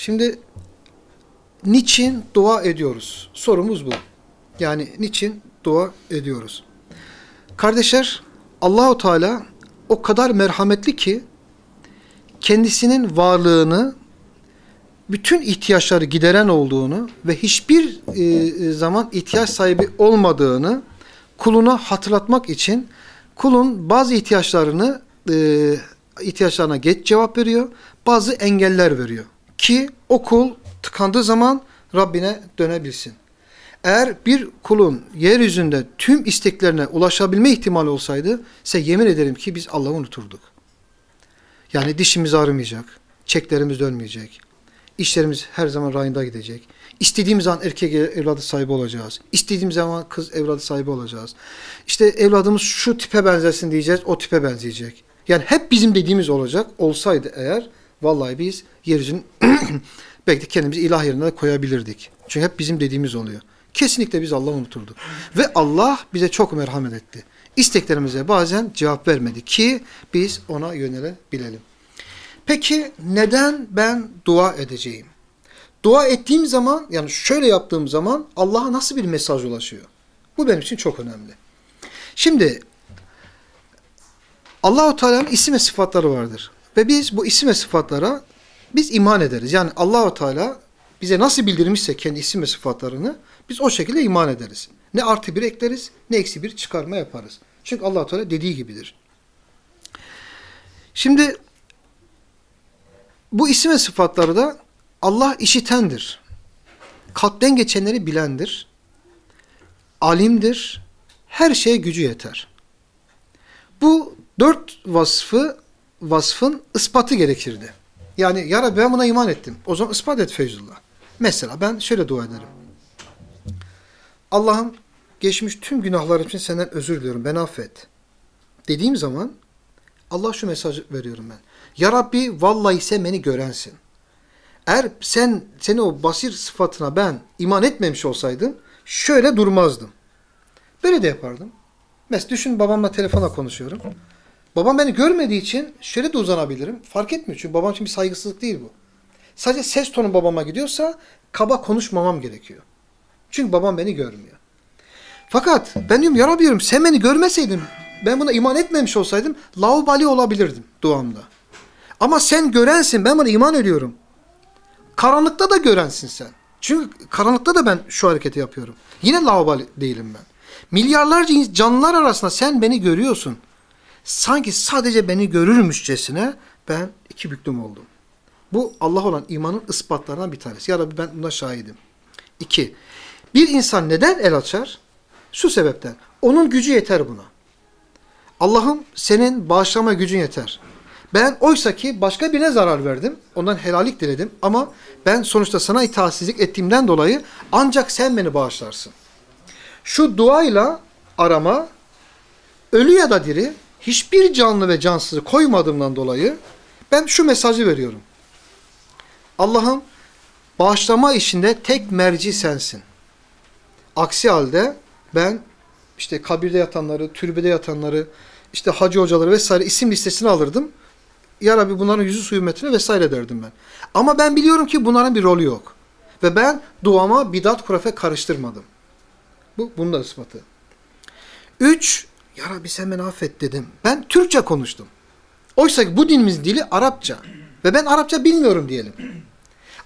Şimdi niçin dua ediyoruz? Sorumuz bu. Yani niçin dua ediyoruz? Kardeşler Allahu Teala o kadar merhametli ki kendisinin varlığını bütün ihtiyaçları gideren olduğunu ve hiçbir e, zaman ihtiyaç sahibi olmadığını kuluna hatırlatmak için kulun bazı ihtiyaçlarını e, ihtiyaçlarına geç cevap veriyor, bazı engeller veriyor ki o kul tıkandığı zaman Rabbine dönebilsin. Eğer bir kulun yeryüzünde tüm isteklerine ulaşabilme ihtimali olsaydı size yemin ederim ki biz Allah'ı unuturduk. Yani dişimiz ağrımayacak, çeklerimiz dönmeyecek, işlerimiz her zaman rayında gidecek. İstediğimiz zaman erkek evladı sahibi olacağız. İstediğimiz zaman kız evladı sahibi olacağız. İşte evladımız şu tipe benzesin diyeceğiz, o tipe benzeyecek. Yani hep bizim dediğimiz olacak. Olsaydı eğer vallahi biz yeryüzünün belki de kendimizi ilah yerine koyabilirdik. Çünkü hep bizim dediğimiz oluyor. Kesinlikle biz Allah'ı unuturduk. Ve Allah bize çok merhamet etti. İsteklerimize bazen cevap vermedi ki biz ona yönelebilelim. Peki neden ben dua edeceğim? Dua ettiğim zaman yani şöyle yaptığım zaman Allah'a nasıl bir mesaj ulaşıyor? Bu benim için çok önemli. Şimdi Allahu Teala'nın isim ve sıfatları vardır. Ve biz bu isim ve sıfatlara biz iman ederiz. Yani Allahu Teala bize nasıl bildirmişse kendi isim ve sıfatlarını biz o şekilde iman ederiz. Ne artı bir ekleriz ne eksi bir çıkarma yaparız. Çünkü allah Teala dediği gibidir. Şimdi bu isim ve sıfatları da Allah işitendir. Kalpten geçenleri bilendir. Alimdir. Her şeye gücü yeter. Bu dört vasfı vasfın ispatı gerekirdi. Yani ya Rabbi ben buna iman ettim. O zaman ispat et Feyzullah. Mesela ben şöyle dua ederim. Allah'ım geçmiş tüm günahlarım için senden özür diliyorum. Beni affet. Dediğim zaman Allah şu mesajı veriyorum ben. Ya Rabbi vallahi sen beni görensin. Eğer sen seni o basir sıfatına ben iman etmemiş olsaydım şöyle durmazdım. Böyle de yapardım. Mesela düşün babamla telefona konuşuyorum. Babam beni görmediği için şöyle de uzanabilirim. Fark etmiyor çünkü babam için bir saygısızlık değil bu. Sadece ses tonu babama gidiyorsa kaba konuşmamam gerekiyor. Çünkü babam beni görmüyor. Fakat ben diyorum ya Rabbi diyorum sen beni görmeseydin ben buna iman etmemiş olsaydım laubali olabilirdim duamda. Ama sen görensin ben buna iman ediyorum. Karanlıkta da görensin sen. Çünkü karanlıkta da ben şu hareketi yapıyorum. Yine laubali değilim ben. Milyarlarca canlılar arasında sen beni görüyorsun. Sanki sadece beni görürmüşçesine ben iki büklüm oldum. Bu Allah olan imanın ispatlarından bir tanesi. Ya Rabbi ben buna şahidim. İki, bir insan neden el açar? Şu sebepten. Onun gücü yeter buna. Allah'ım senin bağışlama gücün yeter. Ben oysa ki başka birine zarar verdim. Ondan helalik diledim. Ama ben sonuçta sana itaatsizlik ettiğimden dolayı ancak sen beni bağışlarsın. Şu duayla arama ölü ya da diri hiçbir canlı ve cansızı koymadığımdan dolayı ben şu mesajı veriyorum. Allah'ım bağışlama işinde tek merci sensin. Aksi halde ben işte kabirde yatanları, türbede yatanları, işte hacı hocaları vesaire isim listesini alırdım. Ya Rabbi bunların yüzü suyu metine vesaire derdim ben. Ama ben biliyorum ki bunların bir rolü yok. Ve ben duama bidat kurafe karıştırmadım. Bu bunun da ispatı. Üç, Ya Rabbi sen beni affet dedim. Ben Türkçe konuştum. Oysa ki bu dinimizin dili Arapça. Ve ben Arapça bilmiyorum diyelim.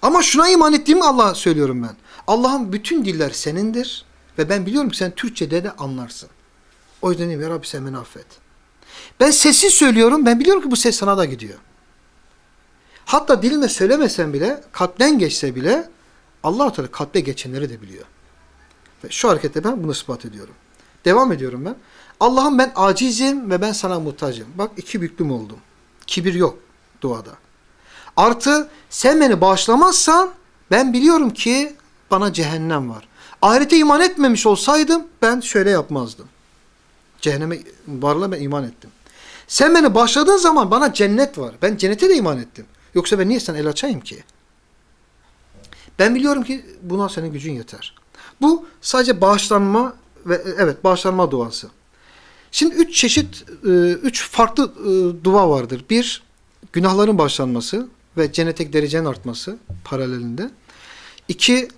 Ama şuna iman ettiğimi Allah'a söylüyorum ben. Allah'ın bütün diller senindir. Ve ben biliyorum ki sen Türkçe'de de anlarsın. O yüzden diyeyim ya Rabbi sen beni affet. Ben sessiz söylüyorum. Ben biliyorum ki bu ses sana da gidiyor. Hatta dilime söylemesen bile, kalpten geçse bile Allah-u Teala kalpte geçenleri de biliyor. Ve şu harekette ben bunu ispat ediyorum. Devam ediyorum ben. Allah'ım ben acizim ve ben sana muhtacım. Bak iki büklüm oldum. Kibir yok duada. Artı sen beni bağışlamazsan ben biliyorum ki bana cehennem var. Ahirete iman etmemiş olsaydım ben şöyle yapmazdım. Cehenneme varla ben iman ettim. Sen beni bağışladığın zaman bana cennet var. Ben cennete de iman ettim. Yoksa ben niye sen el açayım ki? Ben biliyorum ki buna senin gücün yeter. Bu sadece bağışlanma ve evet bağışlanma duası. Şimdi üç çeşit, e, üç farklı e, dua vardır. Bir, günahların bağışlanması. ve cennetteki derecenin artması paralelinde. İki,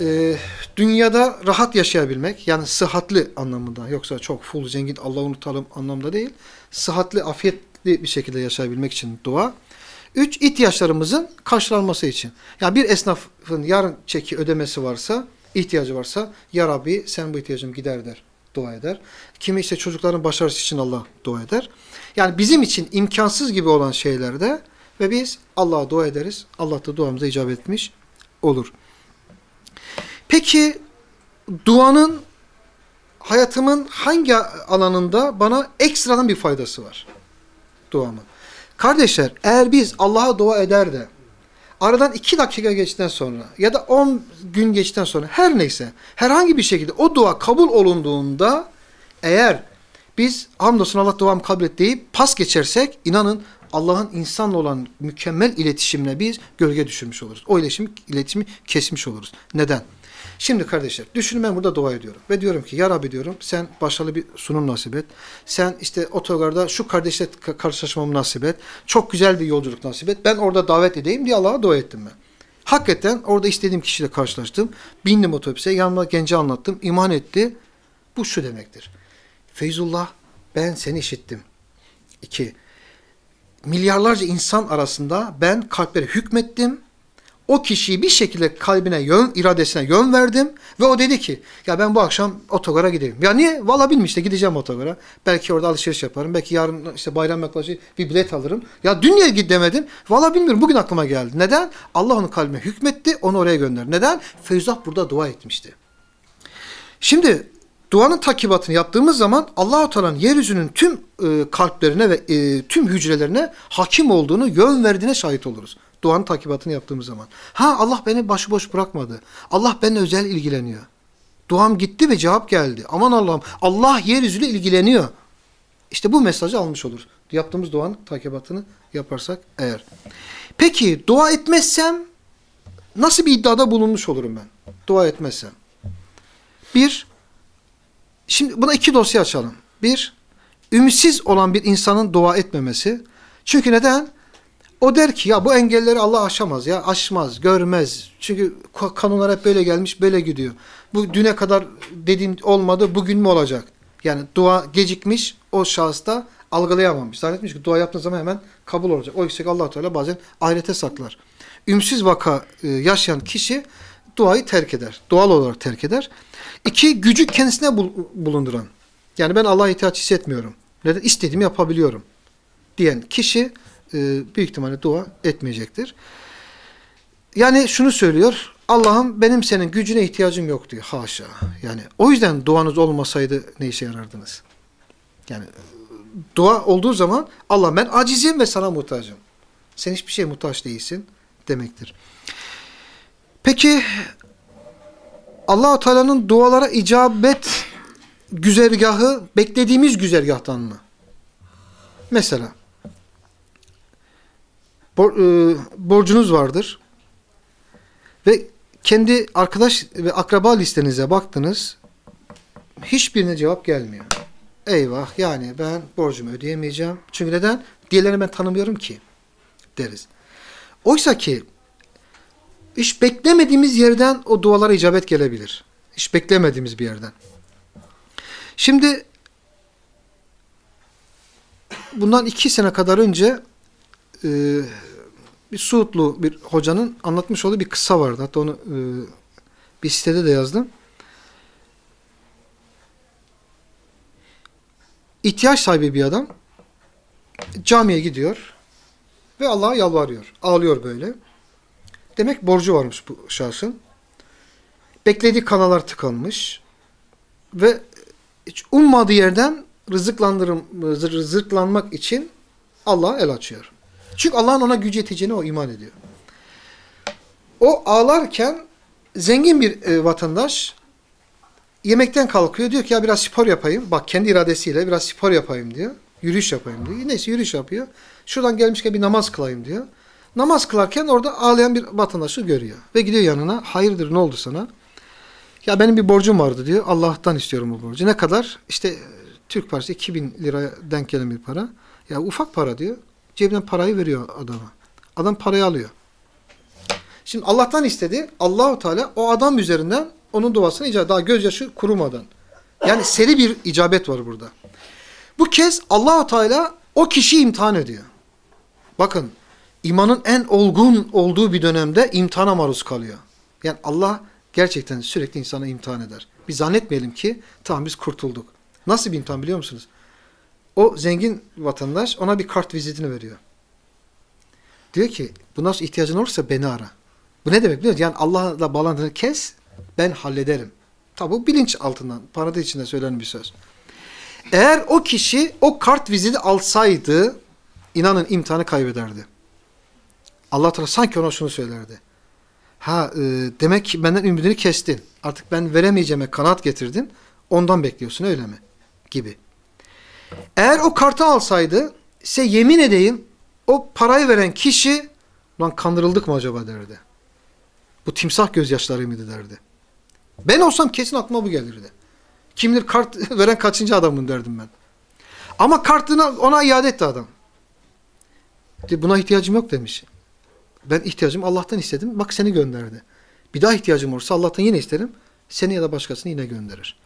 e, dünyada rahat yaşayabilmek yani sıhhatli anlamında yoksa çok full zengin Allah'ı unutalım anlamda değil. Sıhhatli, afiyetli bir şekilde yaşayabilmek için dua. Üç, ihtiyaçlarımızın karşılanması için. Yani bir esnafın yarın çeki ödemesi varsa, ihtiyacı varsa Ya Rabbi sen bu ihtiyacımı gider der, dua eder. Kimi işte çocukların başarısı için Allah dua eder. Yani bizim için imkansız gibi olan şeylerde ve biz Allah'a dua ederiz. Allah da duamıza icabet etmiş olur. Peki duanın hayatımın hangi alanında bana ekstradan bir faydası var? Duamın. Kardeşler eğer biz Allah'a dua eder de aradan iki dakika geçtikten sonra ya da on gün geçtikten sonra her neyse herhangi bir şekilde o dua kabul olunduğunda eğer biz hamdolsun Allah duamı kabul et deyip pas geçersek inanın Allah'ın insanla olan mükemmel iletişimine biz gölge düşürmüş oluruz. O iletişimi, iletişimi kesmiş oluruz. Neden? Şimdi kardeşler düşünün ben burada dua ediyorum. Ve diyorum ki ya Rabbi diyorum sen başarılı bir sunum nasip et. Sen işte otogarda şu kardeşle karşılaşmamı nasip et. Çok güzel bir yolculuk nasip et. Ben orada davet edeyim diye Allah'a dua ettim ben. Hakikaten orada istediğim kişiyle karşılaştım. Bindim otobüse yanıma genci anlattım. iman etti. Bu şu demektir. Feyzullah ben seni işittim. İki, milyarlarca insan arasında ben kalplere hükmettim o kişiyi bir şekilde kalbine yön, iradesine yön verdim ve o dedi ki ya ben bu akşam otogara gideyim. Ya niye? Valla bilmiş işte gideceğim otogara. Belki orada alışveriş yaparım. Belki yarın işte bayram yaklaşık bir bilet alırım. Ya dün niye git demedim? Valla bilmiyorum. Bugün aklıma geldi. Neden? Allah onun kalbine hükmetti. Onu oraya gönderdi. Neden? Feyzullah burada dua etmişti. Şimdi duanın takibatını yaptığımız zaman Allah-u Teala'nın yeryüzünün tüm e, kalplerine ve e, tüm hücrelerine hakim olduğunu, yön verdiğine şahit oluruz. Duanın takibatını yaptığımız zaman. Ha Allah beni başıboş bırakmadı. Allah benimle özel ilgileniyor. Duam gitti ve cevap geldi. Aman Allah'ım Allah yeryüzüyle ilgileniyor. İşte bu mesajı almış olur. Yaptığımız duanın takibatını yaparsak eğer. Peki dua etmezsem nasıl bir iddiada bulunmuş olurum ben? Dua etmezsem. Bir, şimdi buna iki dosya açalım. Bir, ümitsiz olan bir insanın dua etmemesi. Çünkü neden? O der ki ya bu engelleri Allah aşamaz ya aşmaz, görmez. Çünkü kanunlar hep böyle gelmiş, böyle gidiyor. Bu düne kadar dediğim olmadı, bugün mü olacak? Yani dua gecikmiş, o şahıs da algılayamamış. Zannetmiş ki dua yaptığı zaman hemen kabul olacak. O yüksek allah Teala bazen ahirete saklar. Ümsüz vaka e, yaşayan kişi duayı terk eder. Doğal olarak terk eder. İki, gücü kendisine bulunduran. Yani ben Allah'a ihtiyaç hissetmiyorum. Neden? İstediğimi yapabiliyorum. Diyen kişi e, büyük ihtimalle dua etmeyecektir. Yani şunu söylüyor. Allah'ım benim senin gücüne ihtiyacım yok diyor. Haşa. Yani o yüzden duanız olmasaydı ne işe yarardınız? Yani dua olduğu zaman Allah ben acizim ve sana muhtacım. Sen hiçbir şeye muhtaç değilsin demektir. Peki Allah Teala'nın dualara icabet güzergahı beklediğimiz güzergahtan mı? Mesela bor, e, borcunuz vardır ve kendi arkadaş ve akraba listenize baktınız hiçbirine cevap gelmiyor. Eyvah yani ben borcumu ödeyemeyeceğim. Çünkü neden? Diğerlerini ben tanımıyorum ki deriz. Oysa ki hiç beklemediğimiz yerden o dualara icabet gelebilir. Hiç beklemediğimiz bir yerden. Şimdi bundan iki sene kadar önce e, bir Suudlu bir hocanın anlatmış olduğu bir kıssa vardı. Hatta onu e, bir sitede de yazdım. İhtiyaç sahibi bir adam camiye gidiyor ve Allah'a yalvarıyor. Ağlıyor böyle. Demek borcu varmış bu şahsın. Beklediği kanalar tıkanmış ve hiç ummadığı yerden rızıklandırım, rızıklanmak için Allah'a el açıyor. Çünkü Allah'ın ona gücü yeteceğine o iman ediyor. O ağlarken zengin bir e, vatandaş yemekten kalkıyor. Diyor ki ya biraz spor yapayım. Bak kendi iradesiyle biraz spor yapayım diyor. Yürüyüş yapayım diyor. Neyse yürüyüş yapıyor. Şuradan gelmişken bir namaz kılayım diyor. Namaz kılarken orada ağlayan bir vatandaşı görüyor. Ve gidiyor yanına. Hayırdır ne oldu sana? Ya benim bir borcum vardı diyor. Allah'tan istiyorum bu borcu. Ne kadar? İşte Türk parası 2000 liraya denk gelen bir para. Ya ufak para diyor. Cebinden parayı veriyor adama. Adam parayı alıyor. Şimdi Allah'tan istedi. Allahu Teala o adam üzerinden onun duasını icabet. Daha gözyaşı kurumadan. Yani seri bir icabet var burada. Bu kez Allahu Teala o kişiyi imtihan ediyor. Bakın imanın en olgun olduğu bir dönemde imtihana maruz kalıyor. Yani Allah gerçekten sürekli insana imtihan eder. Biz zannetmeyelim ki tamam biz kurtulduk. Nasıl bir imtihan biliyor musunuz? O zengin vatandaş ona bir kart vizitini veriyor. Diyor ki bu nasıl ihtiyacın olursa beni ara. Bu ne demek biliyor musun? Yani Allah'la bağlantını kes ben hallederim. Tabi bu bilinç altından, parantez içinde söylenen bir söz. Eğer o kişi o kart viziti alsaydı inanın imtihanı kaybederdi. Allah Teala sanki ona şunu söylerdi. Ha e, demek ki benden ümidini kestin. Artık ben veremeyeceğime kanat getirdin. Ondan bekliyorsun öyle mi? Gibi. Eğer o kartı alsaydı size yemin edeyim o parayı veren kişi lan kandırıldık mı acaba derdi. Bu timsah gözyaşları mıydı derdi. Ben olsam kesin aklıma bu gelirdi. Kim bilir kart veren kaçıncı adamın derdim ben. Ama kartını ona iade etti adam. Buna ihtiyacım yok demiş. Ben ihtiyacım Allah'tan istedim. Bak seni gönderdi. Bir daha ihtiyacım olursa Allah'tan yine isterim. Seni ya da başkasını yine gönderir.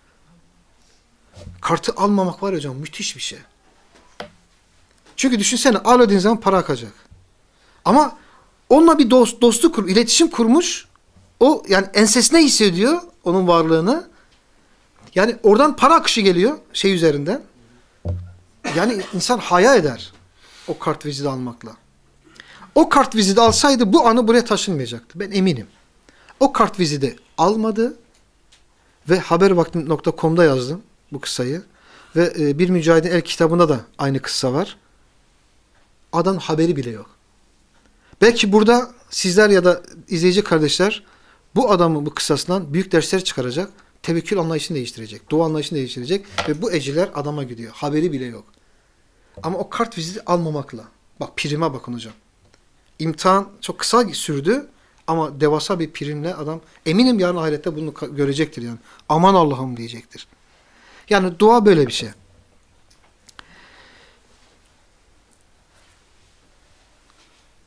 Kartı almamak var hocam müthiş bir şey. Çünkü düşünsene al ödediğin zaman para akacak. Ama onunla bir dost, dostluk kur, iletişim kurmuş. O yani ensesine hissediyor onun varlığını. Yani oradan para akışı geliyor şey üzerinden. Yani insan haya eder o kart viziti almakla. O kart viziti alsaydı bu anı buraya taşınmayacaktı. Ben eminim. O kart viziti almadı ve habervaktim.com'da yazdım bu kıssayı. Ve e, bir mücahidin el kitabında da aynı kıssa var. Adam haberi bile yok. Belki burada sizler ya da izleyici kardeşler bu adamın bu kıssasından büyük dersler çıkaracak. Tevekkül anlayışını değiştirecek. Dua anlayışını değiştirecek. Ve bu eciler adama gidiyor. Haberi bile yok. Ama o kart viziti almamakla. Bak prime bakın hocam. İmtihan çok kısa sürdü. Ama devasa bir primle adam eminim yarın ahirette bunu görecektir yani. Aman Allah'ım diyecektir. Yani dua böyle bir şey.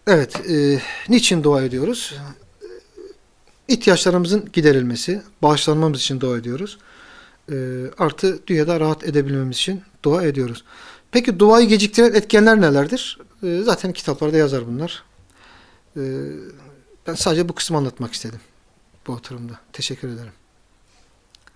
Evet, e, niçin dua ediyoruz? İhtiyaçlarımızın giderilmesi, bağışlanmamız için dua ediyoruz. E, artı dünyada rahat edebilmemiz için dua ediyoruz. Peki duayı geciktiren etkenler nelerdir? E, zaten kitaplarda yazar bunlar. E, ben sadece bu kısmı anlatmak istedim bu oturumda. Teşekkür ederim.